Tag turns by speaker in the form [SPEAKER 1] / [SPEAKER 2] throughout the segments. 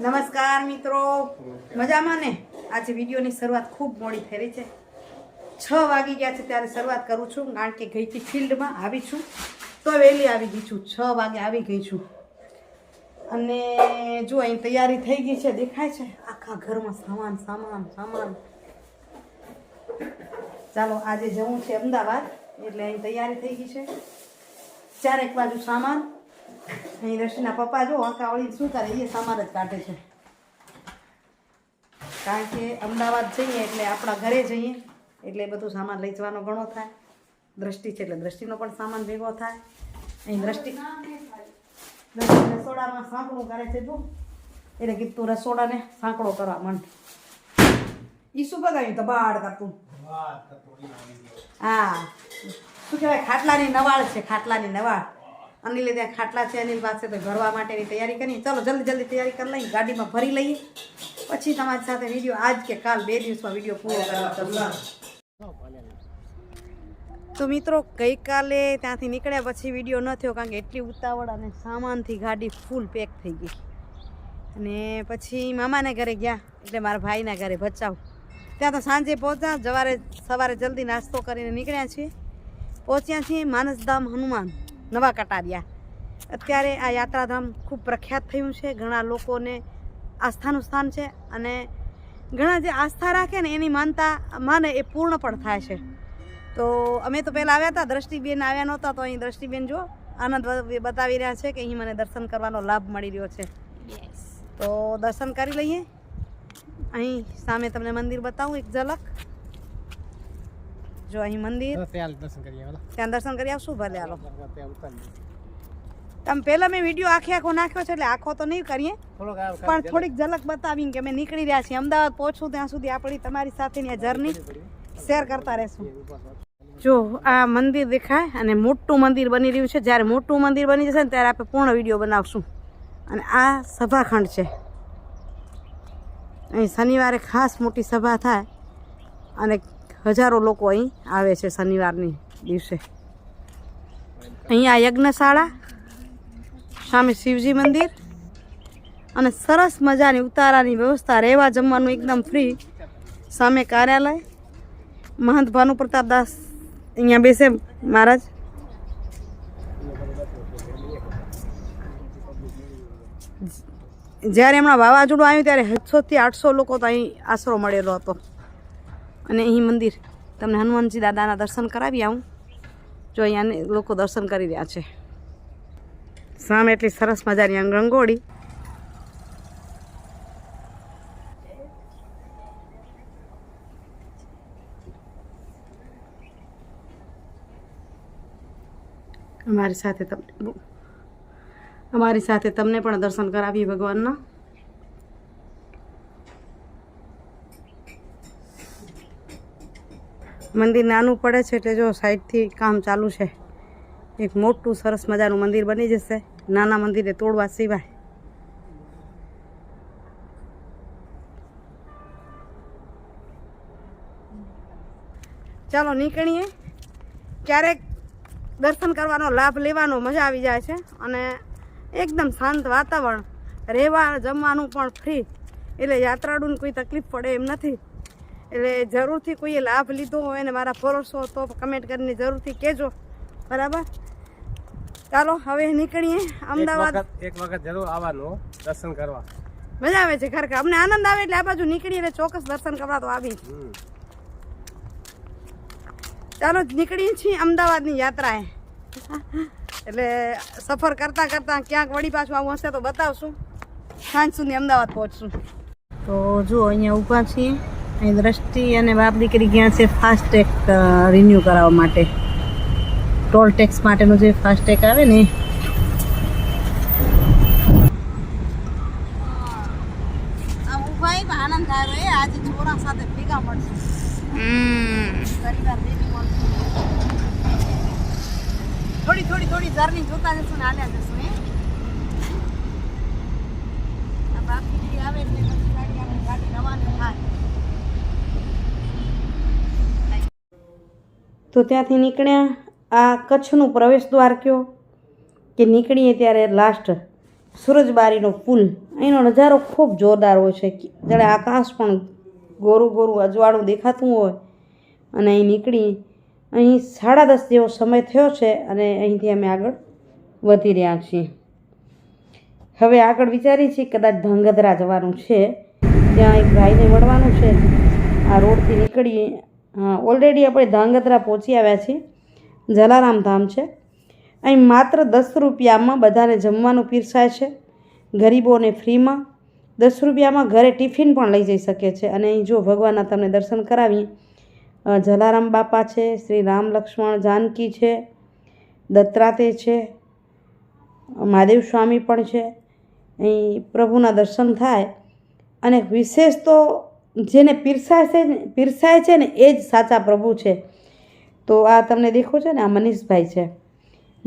[SPEAKER 1] નમસ્કાર મિત્રો. મજામાં ને? આજે વિડીયોની શરૂઆત ખૂબ મોડી થઈ છે. છ વાગી ગયા છે ત્યારે શરૂઆત કરું છું, કારણ કે ગઈથી ફિલ્ડમાં આવી છું. તો વહેલી આવી ગઈ છું. છ વાગે આવી ગઈ છું. અને જો અહીં તૈયારી થઈ ગઈ છે, દેખાય છે? આખા ઘરમાં સામાન સામાન સામાન. ચાલો, આજે જવું છે અમદાવાદ, એટલે અહીં તૈયારી થઈ ગઈ છે. ચારેક બાજુ સામાન. અહીં રશિના પપ્પા જો હકાવળી શું કરે એ સામાન જ કાઢે છે. કારણ કે અમદાવાદ જઈએ એટલે આપણા ઘરે જઈએ, એટલે બધું સામાન લઈ જવાનો ઘણો થાય. દ્રષ્ટિ છે એટલે દ્રષ્ટિનો પણ સામાન ભેગો થાય. અહીં દ્રષ્ટિ રસોડામાં સાંકડું કરે છે તું. એટલે કીધું રસોડાને સાંકડો કરવા માંડ. ઈ શું બગાવ્યું તો? બાળ કરતું હા. શું કહેવાય? ખાટલાની નવાળ છે, ખાટલાની નવાળ. અનિલ ત્યાં ખાટલા છે, અનિલ પાસે તો ભરવા માટેની તૈયારી કરી. ચલો, જલ્દી જલ્દી તૈયારી કરી લઈએ, ગાડીમાં ભરી લઈએ. પછી તમારી સાથે વીડિયો આજ કે કાલ બે દિવસમાં વીડિયો પૂરો કરવા તો મિત્રો, ગઈકાલે ત્યાંથી નીકળ્યા પછી વીડિયો ન થયો કારણ કે એટલી ઉતાવળ અને સામાનથી ગાડી ફૂલ પેક થઈ ગઈ. અને પછી મામાના ઘરે ગયા, એટલે મારા ભાઈના ઘરે ભચાવ ત્યાં તો સાંજે પહોંચ્યા, જવારે સવારે જલ્દી નાસ્તો કરીને નીકળ્યા છીએ. પહોંચ્યા છીએ માનસધામ હનુમાન, નવા કટારિયા. અત્યારે આ યાત્રાધામ ખૂબ પ્રખ્યાત થયું છે, ઘણા લોકોને આસ્થાનું સ્થાન છે અને ઘણા જે આસ્થા રાખે ને એની માનતા, માને એ પૂર્ણ પણ થાય છે. તો અમે તો પહેલાં આવ્યા હતા દ્રષ્ટિબેન આવ્યા નહોતા તો અહીં દ્રષ્ટિબેન જો આનંદ બતાવી રહ્યા છે કે અહીં મને દર્શન કરવાનો લાભ મળી રહ્યો છે. તો દર્શન કરી લઈએ. અહીં સામે તમને મંદિર બતાવું એક ઝલક. જો અહીં મંદિર.
[SPEAKER 2] ત્યાં દર્શન
[SPEAKER 1] કરી આવશું ભલે હાલો. તમે પહેલા મેં વીડિયો આખે આખો નાખ્યો છે એટલે આખો તો નહીં કરીએ. પણ થોડીક ઝલક. બતાવીને કે અમે નીકળી રહ્યા છીએ. અમદાવાદ પહોંચું ત્યાં સુધી આપણી તમારી સાથેની આ જર્ની. શેર કરતા રહેશું. જો, આ મંદિર દેખાય અને મોટું મંદિર બની રહ્યું છે. જ્યારે મોટું મંદિર બની જશે ને ત્યારે આપણે પૂર્ણ વીડિયો બનાવશું. અને આ સભાખંડ છે. અહીં શનિવારે ખાસ મોટી સભા થાય અને હજારો લોકો અહીં આવે છે શનિવારની દિવસે. અહીંયા યજ્ઞશાળા સામે શિવજી મંદિર અને સરસ મજાની ઉતારાની વ્યવસ્થા રહેવા જમવાનું એકદમ ફ્રી સામે કાર્યાલય મહંત ભાનુ પ્રતાપ દાસ અહીંયા બેસે મહારાજ. જ્યારે હમણાં વાવાઝોડું આવ્યું ત્યારે સાતસોથી આઠસો લોકો તો અહીં આશરો મળેલો હતો. અને અહીં મંદિર. તમને હનુમાનજી દાદાના દર્શન કરાવી આવું. જો અહીંયા લોકો દર્શન કરી રહ્યા છે. સામે એટલી સરસ મજાની રંગોળી અમારી સાથે તમને અમારી સાથે તમને પણ દર્શન કરાવીએ ભગવાનના. મંદિર નાનું પડે છે એટલે જો સાઈડથી કામ ચાલુ છે. એક મોટું સરસ મજાનું મંદિર બની જશે. નાના મંદિરે તોડવા સિવાય. ચાલો નીકળીએ. ક્યારેક દર્શન કરવાનો લાભ લેવાનો મજા આવી જાય છે અને એકદમ શાંત વાતાવરણ રહેવા જમવાનું પણ ફ્રી એટલે યાત્રાળુને કોઈ તકલીફ પડે એમ નથી. એટલે જરૂરથી કોઈએ લાભ લીધો હોય ને મારા ફોલોસો તો કમેન્ટ કરીને જરૂરથી કહેજો. બરાબર? ચાલો હવે નીકળીએ. અમદાવાદ.
[SPEAKER 2] એક વખત જરૂર આવવાનું દર્શન કરવા.
[SPEAKER 1] મજા આવે છે ખરેખર. અમને આનંદ આવે એટલે આ બાજુ નીકળીએ એટલે ચોક્કસ દર્શન કરવા તો આવી. ચાલો નીકળીએ છીએ અમદાવાદની યાત્રાએ. એટલે સફર કરતાં કરતાં ક્યાંક વળી પાછું આવું હશે તો બતાવશું. સાંજ સુધી અમદાવાદ પહોંચશું. તો જુઓ અહીંયા ઊભા છીએ. અહીં દ્રષ્ટિ અને બાપ દીકરી ગયા છે ફાસ્ટેગ રિન્યૂ કરાવવા માટે. ટોલ ટેક્સ માટેનું જે ફાસ્ટેગ આવે ને આજે છોરા સાથે ભેગા મળશું. પરિવાર ભેગી મળશું. થોડી થોડી થોડી જર્ની જોતા જશું ને આલ્યા જશું, હે? તો ત્યાંથી નીકળ્યા, આ કચ્છનું પ્રવેશ દ્વાર કયો? કે નીકળીએ ત્યારે લાસ્ટ સૂરજબારીનો પુલ. અહીંનો નજારો ખૂબ જોરદાર હોય છે. જ્યારે આકાશ પણ ગોરું ગોરું અજવાળું દેખાતું હોય અને અહીં નીકળી અહીં સાડા દસ જેવો સમય થયો છે અને અહીંથી અમે આગળ વધી રહ્યા છીએ. હવે આગળ વિચારીએ છીએ કદાચ ધંગધ્રા જવાનું છે. ત્યાં એક ભાઈને મળવાનું છે. આ રોડથી નીકળીએ ઓલરેડી આપણે ધાંગધ્રા પહોંચી આવ્યા છીએ. જલારામ ધામ છે. અહીં માત્ર દસ રૂપિયામાં બધાને જમવાનું પીરસાય છે. ગરીબોને ફ્રીમાં દસ રૂપિયામાં ઘરે ટિફિન પણ લઈ જઈ શકે છે. અને અહીં જો ભગવાનના તમને દર્શન કરાવીએ જલારામ બાપા છે, શ્રી રામ લક્ષ્મણ જાનકી છે, દત્રાતે છે, મહાદેવ સ્વામી પણ છે. અહીં પ્રભુના દર્શન થાય અને વિશેષ તો જેને પીરસાય છે પીરસાય છે ને એ જ સાચા પ્રભુ છે. તો આ તમને દેખો છે ને, આ મનીષભાઈ છે.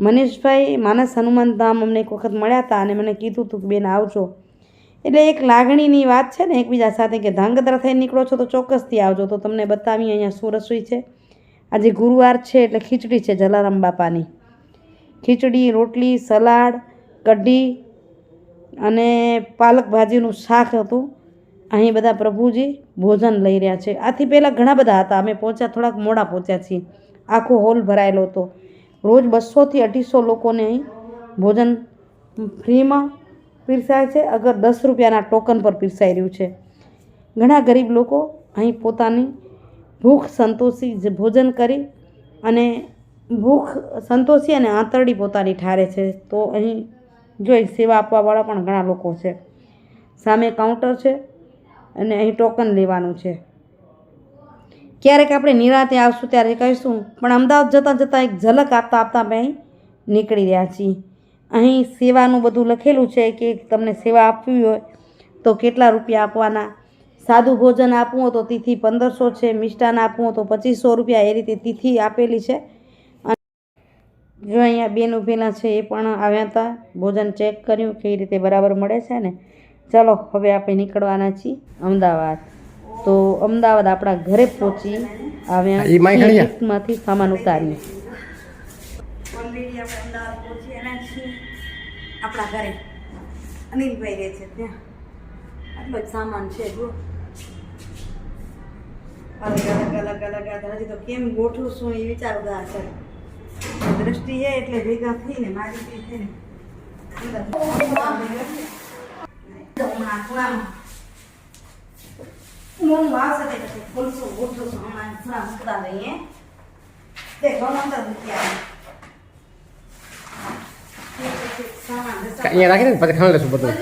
[SPEAKER 1] મનીષભાઈ માનસ હનુમાન ધામ અમને એક વખત મળ્યા હતા અને મને કીધું હતું કે બેન આવજો. એટલે એક લાગણીની વાત છે ને એકબીજા સાથે કે ધાંગધ્રા થઈને નીકળો છો તો ચોક્કસથી આવજો. તો તમને બતાવી અહીંયા શું રસોઈ છે. આજે ગુરુવાર છે એટલે ખીચડી છે જલારામ બાપાની. ખીચડી, રોટલી, સલાડ, કઢી અને પાલક ભાજીનું શાક હતું. અહીં બધા પ્રભુજી ભોજન લઈ રહ્યા છે. આથી પહેલાં ઘણા બધા હતા. અમે પહોંચ્યા, થોડાક મોડા પહોંચ્યા છીએ. આખો હોલ ભરાયેલો હતો. રોજ બસોથી અઢીસો લોકોને અહીં ભોજન ફ્રીમાં પીરસાય છે. અગર દસ રૂપિયાના ટોકન પર પીરસાઈ રહ્યું છે. ઘણા ગરીબ લોકો અહીં પોતાની ભૂખ સંતોષી ભોજન કરી અને ભૂખ સંતોષી અને આંતરડી પોતાની ઠારે છે. તો અહીં જોઈ સેવા આપવાવાળા પણ ઘણા લોકો છે. સામે કાઉન્ટર છે અને અહીં ટોકન લેવાનું છે. ક્યારેક આપણે નિરાતે આવશું ત્યારે કહીશું, પણ અમદાવાદ જતાં જતાં એક ઝલક આપતા આપતા આપણે અહીં નીકળી રહ્યા છીએ. અહીં સેવાનું બધું લખેલું છે કે તમને સેવા આપવી હોય તો કેટલા રૂપિયા આપવાના? સાદું ભોજન આપવું હોય તો તિથિ પંદરસો છે મિષ્ટાન આપવું હોય તો પચીસો રૂપિયા એ રીતે તિથિ આપેલી છે. અને જો અહીંયા બેન ઊભેલા છે એ પણ આવ્યા હતા. ભોજન ચેક કર્યું કેવી રીતે બરાબર મળે છે ને? ચાલો હવે આપણે નીકળવાના છીએ અમદાવાદ. તો અમદાવાદ આપણા ઘરે પહોંચી આવ્યા
[SPEAKER 2] ઈ માઈ ખડી ગયા?
[SPEAKER 1] માંથી સામાન ઉતારીએ આપણા ઘરે અનિલભાઈ રહે છે ત્યાં આટલો જ સામાન છે જો અલગ અલગ અલગ અલગ હજી તો કેમ ગોઠવું શું એ વિચારતા છે દ્રષ્ટિ એ એટલે ભેગા થઈને મારી થઈને તો હમણાં થોડામાં મોં આવશે તે પછી ખોલશું ગોઠવશું હમણાં થોડા મૂકતા દઈએ તે ઘણો અંદર
[SPEAKER 2] અહીંયા રાખીને પછી ખાઈ લેશું બધું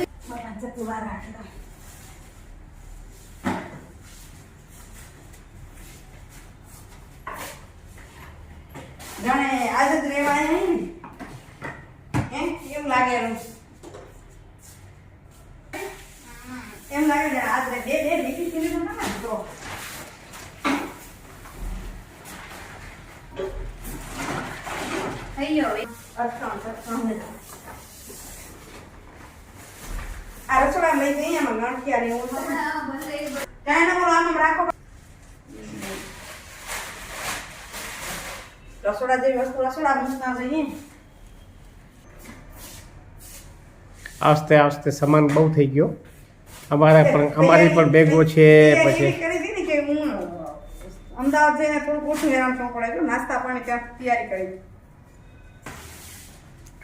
[SPEAKER 1] જાણે આજ જ રેવા એમ કેમ લાગે એમ લાગે છે આજે રે બે બે તો ના તો થઈ ગયો અટકાવ અટકાવ રસોડા લઈ જઈએ એમાં ગાંઠિયા ને એવું કાંઈ ના બોલો આમ રાખો. રસોડા જેવી વસ્તુ રસોડા મૂકતા જઈએ
[SPEAKER 2] આસ્તે આસ્તે સામાન બહુ થઈ ગયો. અમારે પણ અમારી પણ બેગો છે પછી
[SPEAKER 1] એવી કરી દીધી કે હું અમદાવાદ જઈને થોડુંક ઓછું હેરાન થવું પડે. નાસ્તા પાણી ત્યાં તૈયારી કરી.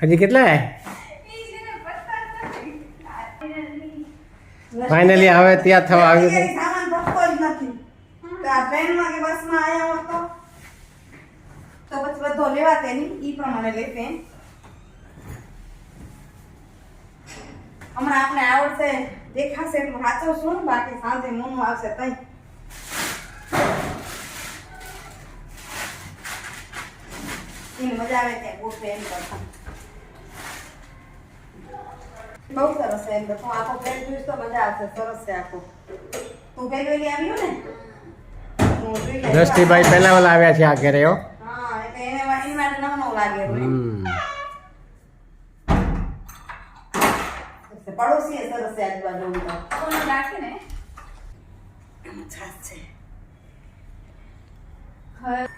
[SPEAKER 2] હજી કેટલા ફાઇનલી હવે ત્યાં થવા આવ્યું. છે
[SPEAKER 1] તૈયારી સામાન ભરતો જ નથી. તો આ ટ્રેનમાં કે બસમાં આવ્યો હતો? તો પછી બધો લેવા તેની? ઈ પ્રમાણે લેતે હમણાં આપણે આવડશે દેખાશે એટલું સાચવશું બાકી સાંજે મોનું આવશે તઈ. એને મજા આવે ત્યાં ગોઠવે એમ કરતા. બહુ સરસ છે એમ તો. આખો પ્લેટ જોઈશ તો મજા આવશે સરસ છે આખો. તું પહેલી વહેલી આવ્યો ને.
[SPEAKER 2] દ્રષ્ટિભાઈ પહેલા વાલા આવ્યા છે આ ઘરે હો.
[SPEAKER 1] હા એટલે એને વા- માટે નવો નવો લાગે પડોશી એ સરસ છે આજુબાજુ તો. છે. તો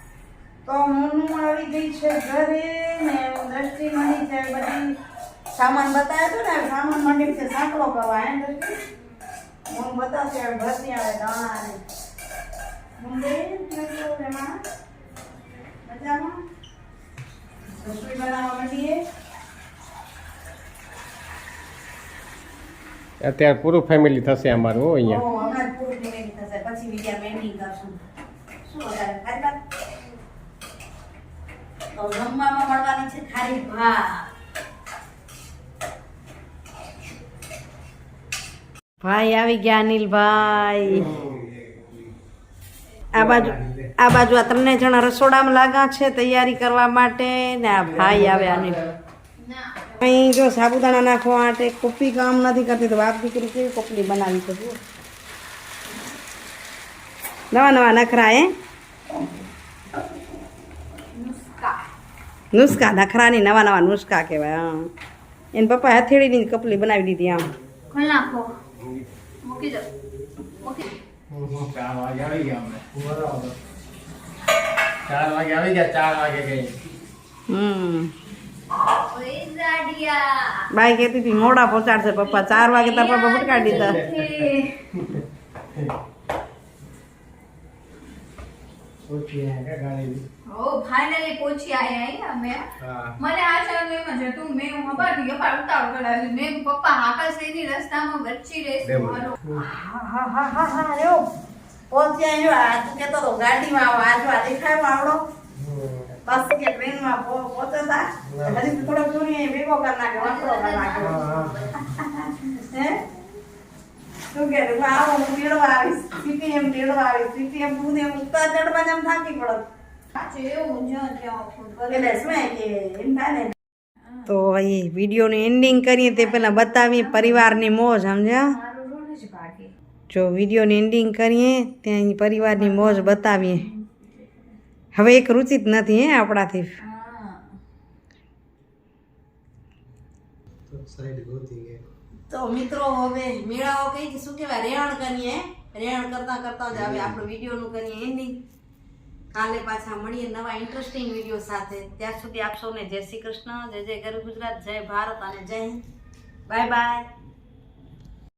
[SPEAKER 1] તો હું આવી ગઈ છે ઘરે ને દ્રષ્ટિ મળી છે બધી. સામાન બતાવ્યો હતો ને સામાન મંડી છે સાંકળો કરવા એમ હું બતાવશે હવે ભરતી આવે દાણા ને. હું ગઈ એમાં મજામાં? રસોઈ બનાવવા માંડીએ.
[SPEAKER 2] અત્યારે પૂરું ફેમિલી થશે અમારું હો અહીંયા.
[SPEAKER 1] ઓ, હમણાં પૂરું ફિનિશ થશે. પછી બીજા મેન્ડિંગ કરશું. શું વધારે તો જમવામાં મળવાની છે ખારી ભાત. ભાઈ, આવી ગયા અનિલભાઈ. આ બાજુ આ બાજુ આ ત્રણે જણા રસોડામાં લાગા છે તૈયારી કરવા માટે ને આ ભાઈ આવ્યા અનિલ. અહીં જો સાબુદાણા નાખવા માટે કોપી કામ નથી કરતી તો બાપ દીકરી કેવી કોપલી બનાવી છે નવા નવા નખરા એ નુસ્કા. નખરાની નવા નવા નુસ્ખા કહેવાય એને પપ્પા હથેળીની કપલી બનાવી દીધી આમ.
[SPEAKER 3] ખોલ નાખો મૂકી દો. મૂકી
[SPEAKER 2] ચાર વાગે આવી ગયા અમે. ચાર વાગે આવી ગયા ચાર વાગે ગઈ.
[SPEAKER 1] હમ. બાઈ કહેતી હતી મોડા પહોંચાડશે પપ્પા ચાર વાગે તાર પપ્પા ભટકાડી દીધા.
[SPEAKER 3] ઓ ફાઇનલી પહોંચી આયા અમે. મને આ ચાલુ એમ જ હતું મેં હું હબાટી ગયો ઉતાવળ કરાવી મેં પપ્પા હાકલ સહીની રસ્તામાં વચ્ચી રહેશે. મારો
[SPEAKER 1] હા હા હા હા હા જો પહોંચ્યા જો આ તું કેતો તો ગાડીમાં આવો આ જો આ દેખાય આવડો. બસ કે ટ્રેનમાં પહો- પહોંચતા. હજી થોડો થોડોક દૂર એ ભેગો કરી નાખે વાંકડો કરી નાખ્યો હે તું કે આવો હું તેડવા આવીશ સીપીએમ તેડવા આવીશ સીપીએમ તું ને ઉત્તર ચડવા જેમ થાકી પડત એમ તો એ વિડીયોનું એન્ડિંગ કરીએ તે પહેલાં બતાવીએ પરિવારની મોજ સમજ્યા?
[SPEAKER 3] જ
[SPEAKER 1] વિડીયોની એન્ડિંગ કરીએ ત્યાં પરિવારની મોજ બતાવીએ. હવે એક રુચિ જ નથી હે આપણાથી.
[SPEAKER 3] હા.
[SPEAKER 1] તો મિત્રો, હવે મેળાઓ કઈ શું કહેવાય? રેહણ કરીએ. રેહણ કરતા કરતા જ હવે આપણો વિડીયોનું કરીએ એન્ડિંગ કાલે પાછા મળીએ નવા ઇન્ટરેસ્ટિંગ વીડિયો સાથે. ત્યાં સુધી આપ સૌને જય શ્રી કૃષ્ણ, જય જય ગરુ ગુજરાત, જય ભારત અને જય બાય બાય